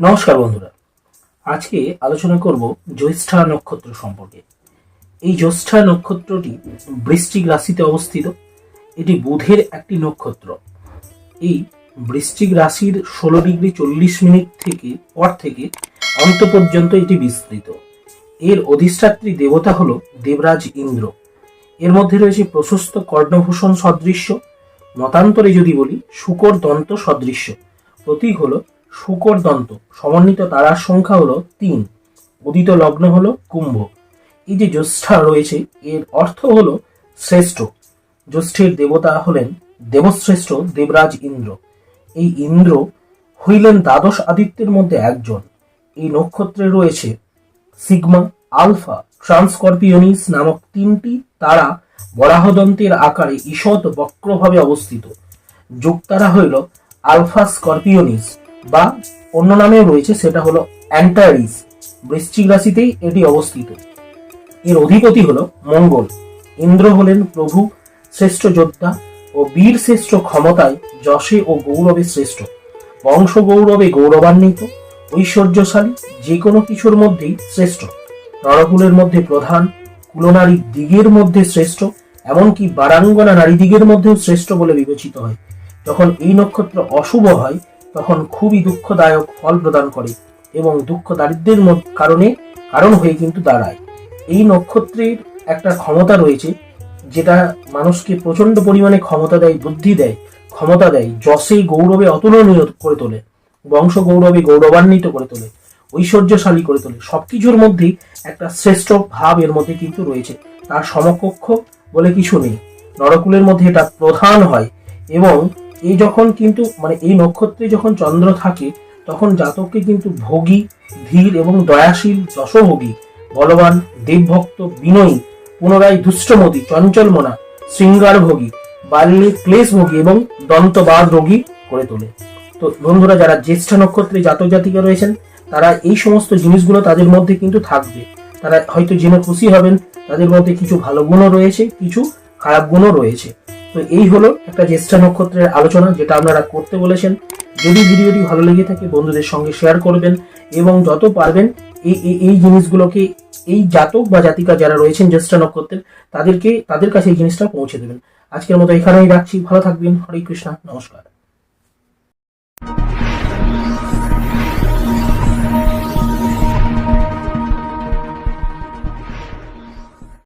নমস্কার বন্ধুরা। আজকে আলোচনা করব জ্যৈষ্ঠা নক্ষত্র সম্পর্কে। এই জ্যৈষ্ঠা নক্ষত্রটি বৃশ্চিক রাশিতে অবস্থিত। এটি বুধের একটি নক্ষত্র। এই বৃষ্টিক রাশির ষোলো ডিগ্রি চল্লিশ মিনিট থেকে পর থেকে অন্ত পর্যন্ত এটি বিস্তৃত। এর অধিষ্ঠাত্রী দেবতা হল দেবরাজ ইন্দ্র। এর মধ্যে রয়েছে প্রশস্ত কর্ণভূষণ সদৃশ্য। মতান্তরে যদি বলি, শুকর দন্ত সদৃশ্য। প্রতীক হলো শুকর দন্ত। সমন্বিত তারার সংখ্যা হলো তিন। উদিত লগ্ন হলো কুম্ভ। এই যে জ্যোষ্ঠা রয়েছে, এর অর্থ হলো শ্রেষ্ঠ। জ্যৈষ্ঠের দেবতা হলেন দেবশ্রেষ্ঠ দেবরাজ ইন্দ্র। এই ইন্দ্র হইলেন দ্বাদশ আদিত্যের মধ্যে একজন। এই নক্ষত্রে রয়েছে সিগমা, আলফা, ট্রান্সকর্পিওনিস নামক তিনটি তারা বরাহদন্তের আকারে ঈষৎ বক্রভাবে অবস্থিত। যুগতারা হইল আলফা স্করপিওনিস। বা অন্য নামেও রয়েছে, সেটা হলো অ্যান্টারিস। বৃশ্চিক রাশিতেই এটি অবস্থিত। এর অধিপতি হলো মঙ্গল। ইন্দ্র হলেন প্রভু, শ্রেষ্ঠ যোদ্ধা ও বীর শ্রেষ্ঠ ক্ষমতায় যশে ও গৌরবে শ্রেষ্ঠ। বংশ গৌরবে গৌরবান্বিত, ঐশ্বর্যশালী, যে কোনো কিছুর মধ্যেই শ্রেষ্ঠ। নরকুলের মধ্যে প্রধান, কুলনারী দিগের মধ্যে শ্রেষ্ঠ, এমনকি বারাঙ্গনা নারী দিগের মধ্যেও শ্রেষ্ঠ বলে বিবেচিত হয়। যখন এই নক্ষত্র অশুভ হয় তখন খুবই দুঃখদায়ক ফল প্রদান করে এবং দুঃখ দারিদ্রের কারণে কারণ হয়ে কিন্তু দাঁড়ায়। এই নক্ষত্রের একটা ক্ষমতা রয়েছে, যেটা মানুষকে প্রচণ্ড পরিমাণে ক্ষমতা দেয়, বুদ্ধি দেয়, ক্ষমতা দেয়, যশে গৌরবে অতুলনীয় করে তোলে, বংশ গৌরবে গৌরবান্বিত করে তোলে, ঐশ্বর্যশালী করে তোলে। সবকিছুর মধ্যেই একটা শ্রেষ্ঠ ভাব এর মধ্যে কিন্তু রয়েছে। তার সমকক্ষ বলে কিছু নেই। নরকুলের মধ্যে এটা প্রধান হয় এবং এই যখন কিন্তু মানে এই নক্ষত্রে যখন চন্দ্র থাকে, তখন জাতককে কিন্তু ভোগী, ধীর এবং দয়াশীল যশোভোগী, বলবান দেবভক্ত বিনয়ী, পুনরায় দুষ্টমতি চঞ্চলমনা, শৃঙ্গারভোগী, বাল্যে ক্লেশভোগী এবং দন্তবাদ রোগী করে তোলে। তো বন্ধুরা, যারা জ্যেষ্ঠ নক্ষত্রে জাতক জাতিকা রয়েছেন, তারা এই সমস্ত জিনিসগুলো তাদের মধ্যে কিন্তু থাকবে। তারা হয়তো জেনে খুশি হবেন, তাদের মধ্যে কিছু ভালো গুণও রয়েছে, কিছু খারাপ গুণও রয়েছে। তো এই হলো একটা জ্যেষ্ঠা নক্ষত্রের আলোচনা যেটা আপনারা করতে বলেছেন। যদি ভিডিওটি ভালো লেগে থাকে, বন্ধুদের সঙ্গে শেয়ার করবেন এবং যত পারবেন এই, এই- জিনিসগুলোকে, এই জাতক বা জাতিকা যারা রয়েছেন জ্যেষ্ঠা নক্ষত্রের, তাদেরকে, তাদের কাছে এই জিনিসটা পৌঁছে দেবেন। আজকের মতো এখানেই রাখছি। ভালো থাকবেন। হরে কৃষ্ণা। নমস্কার।